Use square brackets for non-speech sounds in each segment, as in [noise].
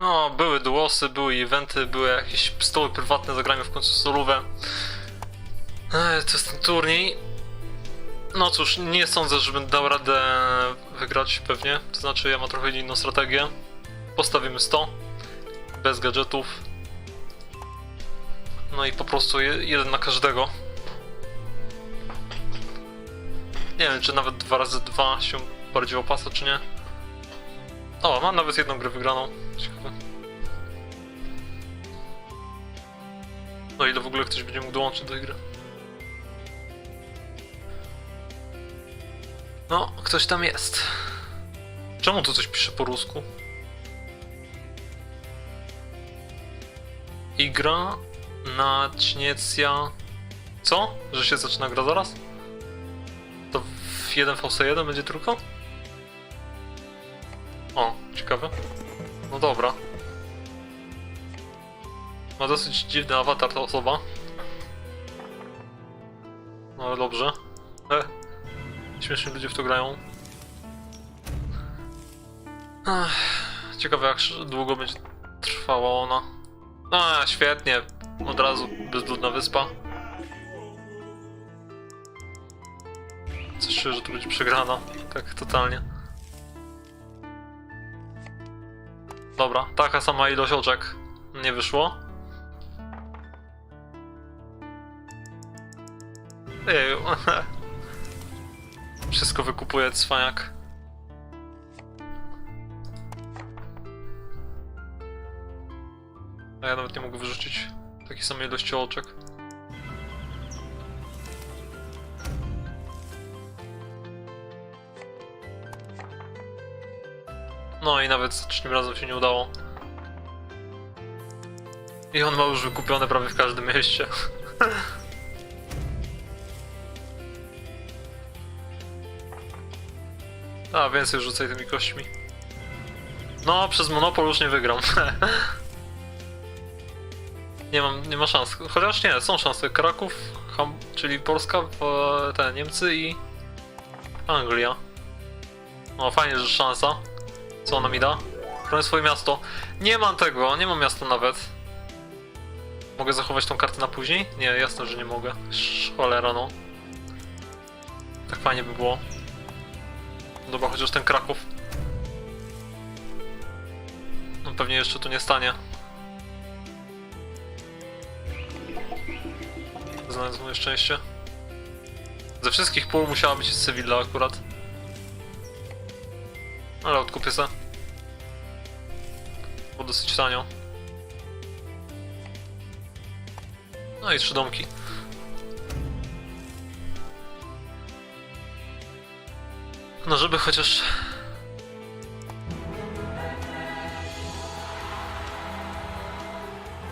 No, były duosy, były eventy, były jakieś stoły prywatne, zagrajmy w końcu solówę. To jest ten turniej. No cóż, nie sądzę, żebym dał radę wygrać pewnie. To znaczy, ja mam trochę inną strategię. Postawimy 100. Bez gadżetów. No i po prostu je, jeden na każdego. Nie wiem, czy nawet 2 razy 2 się bardziej opłaca, czy nie. O, mam nawet jedną grę wygraną. No ile w ogóle ktoś będzie mógł dołączyć do gry? No, ktoś tam jest. Czemu tu coś pisze po rusku? Igra Naćniecja... Co? Że się zaczyna gra zaraz? To w 1 VC1 będzie tylko? O, ciekawe. No dobra. Ma dosyć dziwny awatar ta osoba. No ale dobrze. E, śmieszni ludzie w to grają. Ach, ciekawe jak długo będzie trwała ona. A, świetnie. Od razu bezludna wyspa. Coś czuję, że tu będzie przegrana. Tak, totalnie. Dobra, taka sama ilość oczek. Nie wyszło. Eju. [laughs] Wszystko wykupuje cwaniak. A ja nawet nie mogę wyrzucić takiej samej ilości oczek. No i nawet za trzecim razem się nie udało. I on ma już wykupione prawie w każdym mieście. [laughs] A, więcej rzucaj tymi kośćmi. No, przez Monopol już nie wygram. [laughs] nie mam, nie ma szans. Chociaż nie, są szanse. Kraków, Ham, czyli Polska, te Niemcy i Anglia. No, fajnie, że szansa. Co ona mi da? Chronię swoje miasto. Nie mam tego, nie mam miasta nawet. Mogę zachować tą kartę na później? Nie, jasne, że nie mogę. Cholera, no. Tak fajnie by było. Dobra, chociaż ten Kraków. No pewnie jeszcze tu nie stanie. Znając moje szczęście. Ze wszystkich pól musiała być Sevilla akurat. Ale odkupię se. Bo dosyć tanio. No i trzy domki. No żeby chociaż...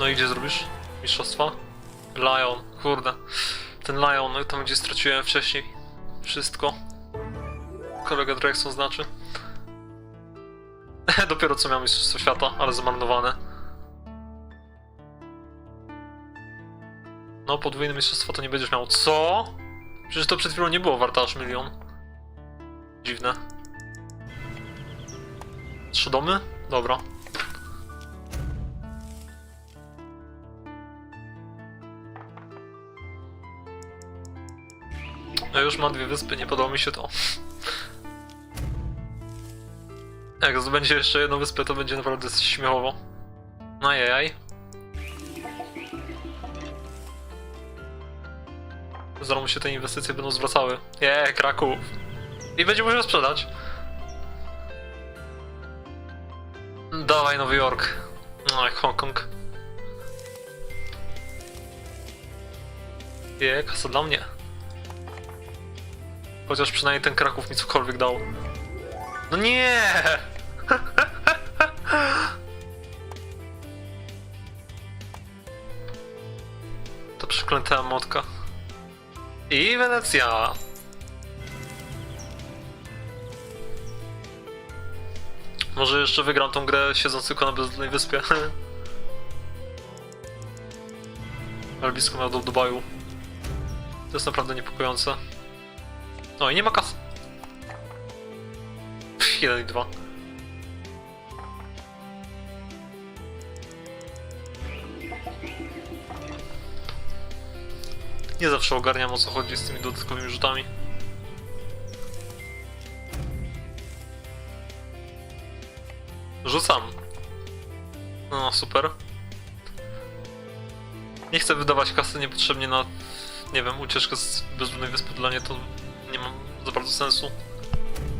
No i gdzie zrobisz? Mistrzostwa? Lion, kurde. Ten Lion, no tam gdzie straciłem wcześniej. Wszystko. Kolega Drexon znaczy. [laughs] Dopiero co miał Mistrzostwo Świata, ale zmarnowane. No, podwójne mistrzostwo to nie będziesz miał. Co? Przecież to przed chwilą nie było warte aż milion. Dziwne. Trzy domy? Dobra. Ja już mam dwie wyspy, nie podoba mi się to. Jak zdobędzie jeszcze jedną wyspę, to będzie naprawdę śmiechowo. No Ajajaj. Zaraz mu się te inwestycje będą zwracały. Je, Kraków. I będzie musiał sprzedać. Dawaj Nowy Jork. No jak Hongkong. Je, kasa dla mnie. Chociaż przynajmniej ten Kraków mi cokolwiek dał. No nie! [laughs] To przeklęta motka. I Wenecja. Może jeszcze wygram tą grę siedząc tylko na bezludnej wyspie. [laughs] Miał do Dubaju. To jest naprawdę niepokojące. No i nie ma kasy. 1 i 2. Nie zawsze ogarniam o co chodzi z tymi dodatkowymi rzutami. Chcę wydawać kasy niepotrzebnie na, nie wiem, ucieczkę z bezludnej wyspy. Dla mnie to nie ma za bardzo sensu.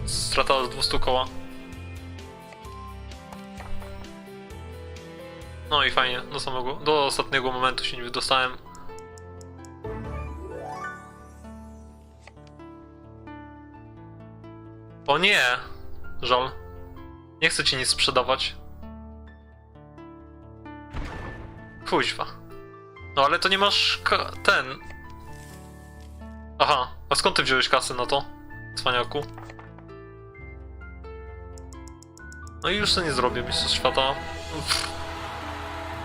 Strata z 200 koła. No i fajnie, do samego, do ostatniego momentu się nie wydostałem. O nie! Żal. Nie chcę ci nic sprzedawać. Kuźwa. No ale to nie masz ten. Aha, a skąd ty wziąłeś kasę na to? Cwaniaku. No i już to nie zrobię, Mistrzostw Świata. Uff.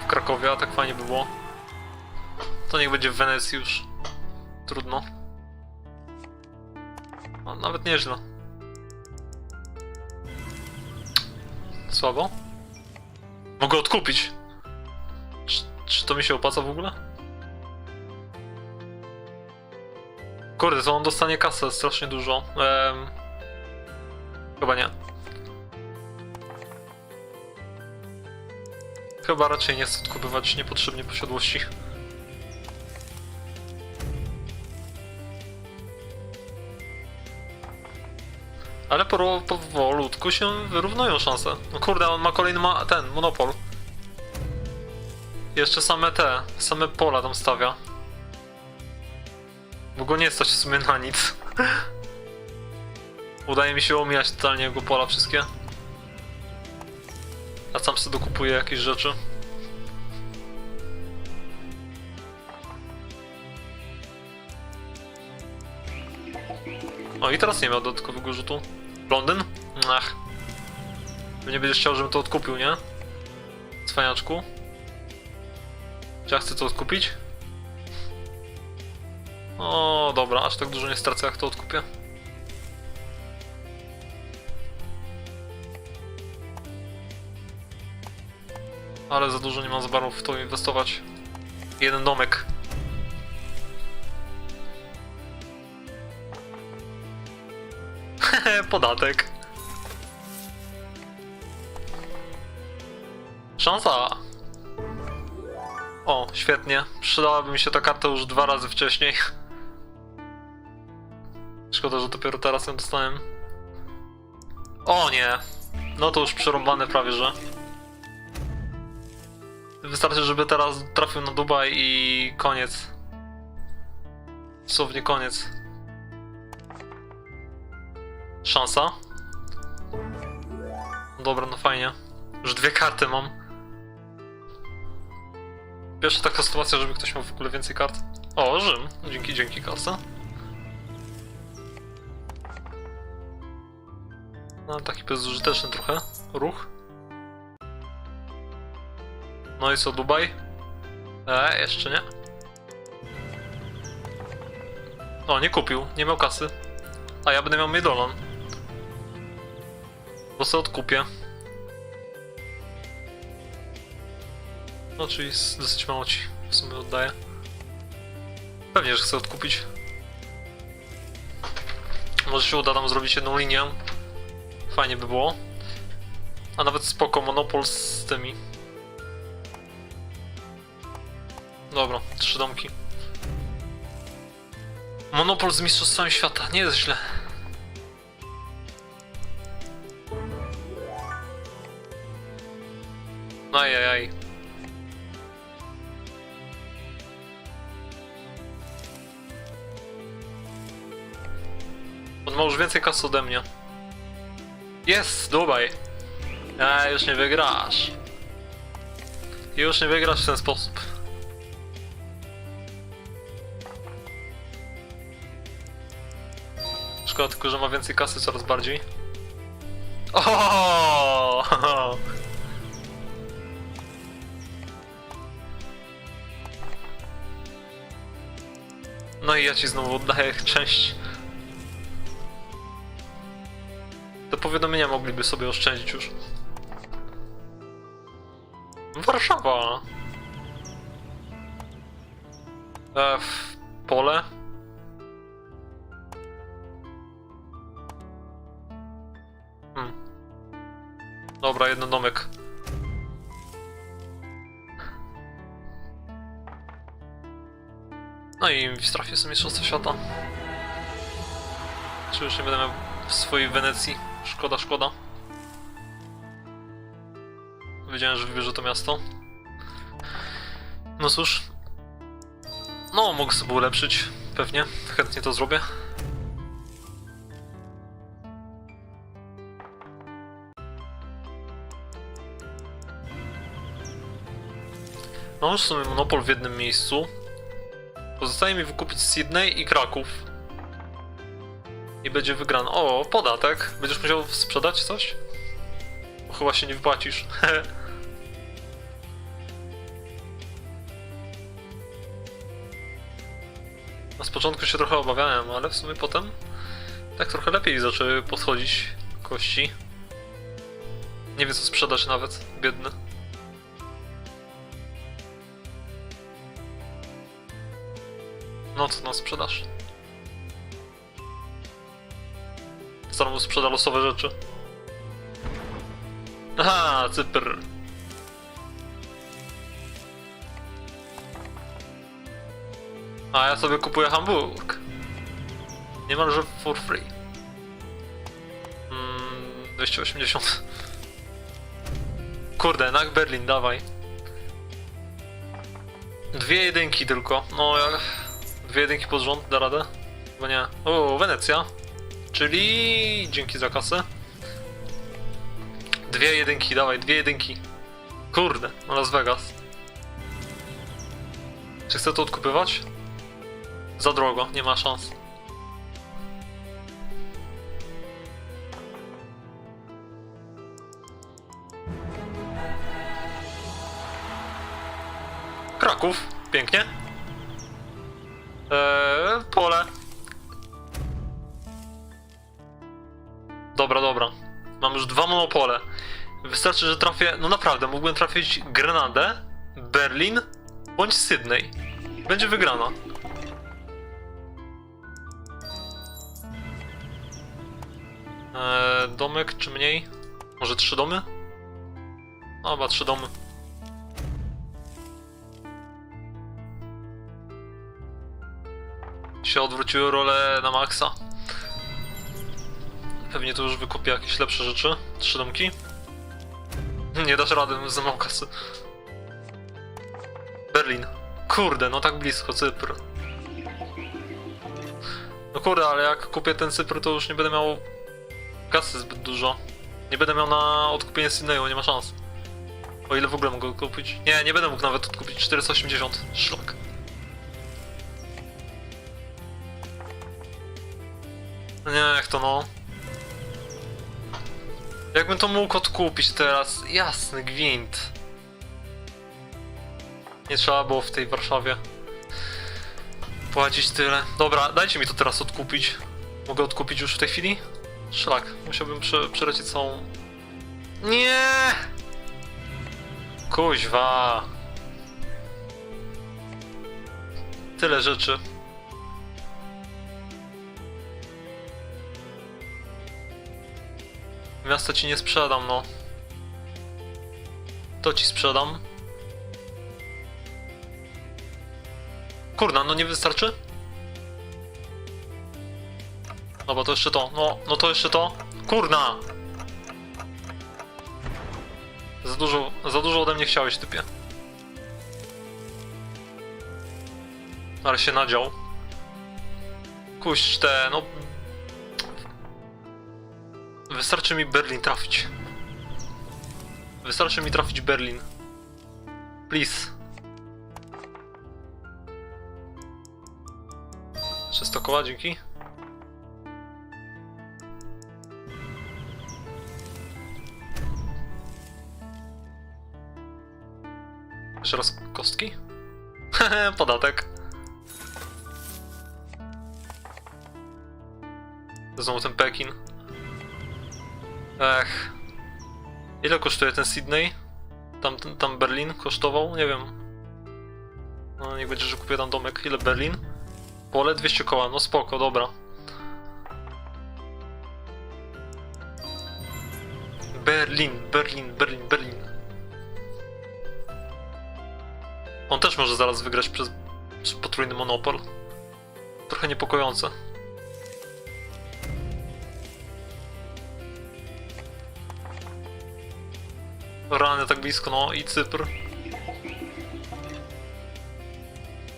W Krakowie, a tak fajnie by było. To niech będzie w Wenecji już. Trudno. No, nawet nieźle. Słabo? Mogę odkupić. Czy, to mi się opłaca w ogóle? Kurde, to on dostanie kasę strasznie dużo. Em, chyba nie. Chyba raczej nie chcę odkupywać niepotrzebnie posiadłości. Ale po, powolutku się wyrównują szanse. No kurde, on ma kolejny ma ten, monopol. Jeszcze same te, same pola tam stawia. Bo go nie stać w sumie na nic. [laughs] Udaje mi się omijać totalnie jego pola wszystkie. A sam sobie dokupuję jakieś rzeczy. O i teraz nie miał dodatkowego rzutu. Londyn? Ach. Nie będziesz chciał, żebym to odkupił, nie? Cwaniaczku. Czy ja chcę to odkupić? O, dobra, aż tak dużo nie stracę, jak to odkupię. Ale za dużo nie mam zbarów w to inwestować. Jeden domek. [laughs] Podatek. Szansa. O, świetnie. Przydałaby mi się ta karta już dwa razy wcześniej. Szkoda, że dopiero teraz ją dostałem. O nie. No to już przerąbane prawie, że. Wystarczy, żeby teraz trafił na Dubaj i koniec. Dosłownie koniec. Szansa. Dobra, no fajnie. Już dwie karty mam. Pierwsza taka sytuacja, żeby ktoś miał w ogóle więcej kart. O, Rzym. Dzięki, dzięki, kasa. No, taki bezużyteczny trochę ruch. No i co, Dubaj? Eee, jeszcze nie. O, nie kupił, nie miał kasy. A ja będę miał Medolon. Bo sobie odkupię. No, czyli dosyć mało ci w sumie oddaję. Pewnie, że chcę odkupić. Może się uda tam zrobić jedną linię. Fajnie by było. A nawet spoko, monopol z tymi. Dobra, trzy domki. Monopol z Mistrzostwami Świata, nie jest źle. Ajajaj. On ma już więcej kasy ode mnie. Jest, Dubaj. A, już nie wygrasz. Już nie wygrasz w ten sposób. Szkoda tylko, że ma więcej kasy coraz bardziej. No i ja ci znowu oddaję [laughs] część. Powiadomienia mogliby sobie oszczędzić już. Warszawa! E, w pole. Hmm. Dobra, jeden domek. No i w strefie są mistrzostwa świata. Czy już nie będę miał w swojej Wenecji? Szkoda, szkoda. Wiedziałem, że wybierze to miasto. No cóż. No, mogę sobie ulepszyć. Pewnie. Chętnie to zrobię. Mam już w sumie monopol w jednym miejscu. Pozostaje mi wykupić Sydney i Kraków. I będzie wygrany. O, podatek. Będziesz musiał sprzedać coś? Bo chyba się nie wypłacisz. [laughs] Na początku się trochę obawiałem, ale w sumie potem tak trochę lepiej zaczęły podchodzić kości. Nie wie co sprzedać nawet, biedny. No co na sprzedaż? Mu sprzeda losowe rzeczy. Aha, Cypr. A ja sobie kupuję Hamburg. Niemalże for free. Mm, 280. Kurde, jednak Berlin, dawaj. Dwie jedynki tylko. No, ja... dwie jedynki pod rząd da radę? Chyba nie. O, Wenecja. Czyli dzięki za kasę. Dwie jedynki, dawaj, dwie jedynki. Kurde, Las Vegas. Czy chcę to odkupywać? Za drogo, nie ma szans. Kraków, pięknie. Eee, pole. Dobra, dobra. Mam już dwa monopole. Wystarczy, że trafię. No naprawdę, mógłbym trafić Grenadę, Berlin bądź Sydney. Będzie wygrana. Eee, domek czy mniej? Może trzy domy? No, chyba trzy domy. Się odwróciły role na maksa. Pewnie tu już wykupię jakieś lepsze rzeczy. Trzy domki. [laughs] Nie dasz rady, za mało kasy. Berlin. Kurde, no tak blisko, Cypr. No kurde, ale jak kupię ten Cypr, to już nie będę miał kasy zbyt dużo. Nie będę miał na odkupienie Sydneyu, nie ma szans. O ile w ogóle mogę kupić? Nie, nie będę mógł nawet odkupić 480. Szlak. No nie, jak to no. Jakbym to mógł odkupić teraz? Jasny gwint. Nie trzeba było w tej Warszawie płacić tyle. Dobra, dajcie mi to teraz odkupić. Mogę odkupić już w tej chwili? Szlak, musiałbym prze, przelecieć całą... Nie! Kuźwa! Tyle rzeczy. Miasta ci nie sprzedam, no. To ci sprzedam. Kurna, no nie wystarczy? Bo to jeszcze to, no, no to jeszcze to. Kurna! Za dużo, za dużo ode mnie chciałeś, typie. Ale się nadział. Kuś te, no... Wystarczy mi Berlin trafić. Wystarczy mi trafić Berlin. Please. 300 koła, dzięki. Jeszcze raz kostki? [laughs] Podatek. Znowu ten Pekin. Ech. Ile kosztuje ten Sydney? Tam, tam Berlin kosztował? Nie wiem. No niech będzie, że kupię tam domek. Ile Berlin? Pole 200 koła, no spoko, dobra. Berlin, Berlin, Berlin, Berlin. On też może zaraz wygrać przez, przez potrójny monopol. Trochę niepokojące. Rany tak blisko, no i Cypr.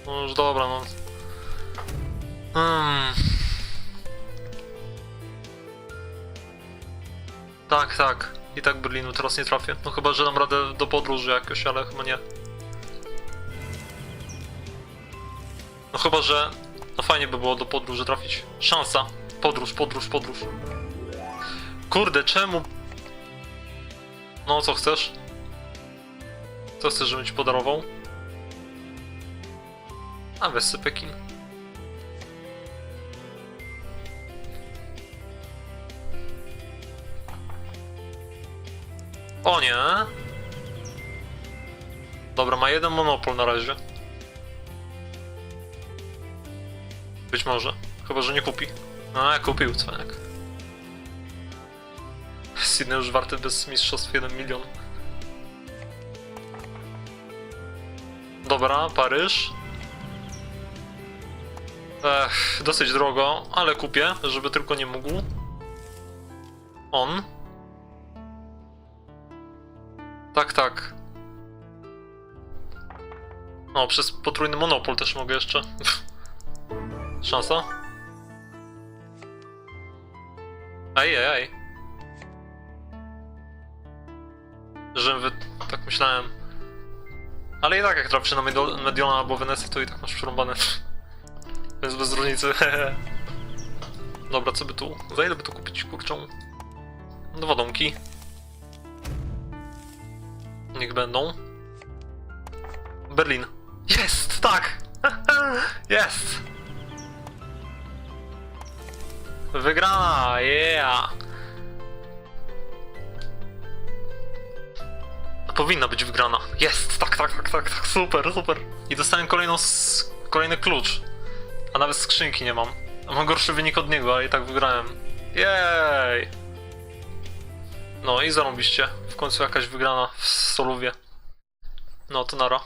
No już dobra, no. Hmm. Tak, tak. I tak Berlinu teraz nie trafię. No chyba, że dam radę do podróży jakoś, ale chyba nie. No chyba, że... No fajnie by było do podróży trafić. Szansa. Podróż, podróż, podróż. Kurde, czemu... No, co chcesz? Co chcesz, żebym ci podarował? A, weź Pekin. O nie! Dobra, ma jeden monopol na razie. Być może. Chyba, że nie kupi. A, kupił cwaniak. Sydney już warty bez mistrzostw 1 milion. Dobra, Paryż. Ech, dosyć drogo, ale kupię, żeby tylko nie mógł. On. Tak, tak. O, przez potrójny monopol też mogę jeszcze. [laughs] Szansa? Ej, ej, ej. Że wy... tak myślałem. Ale i tak jak trafisz na Medio- Mediona albo Wenecję, to i tak masz przerąbane. [laughs] Więc bez różnicy. [laughs] Dobra, co by tu? Za ile by tu kupić kurczą? Dwa domki. Niech będą. Berlin. Jest! Tak! [laughs] Jest! Wygrana! Yeah! Powinna być wygrana. Jest! Tak, tak, tak, tak, tak, super, super. I dostałem kolejną kolejny klucz. A nawet skrzynki nie mam. Mam gorszy wynik od niego, a i tak wygrałem. Jej! No i zarąbiście. W końcu jakaś wygrana w Soluwie. No to nara.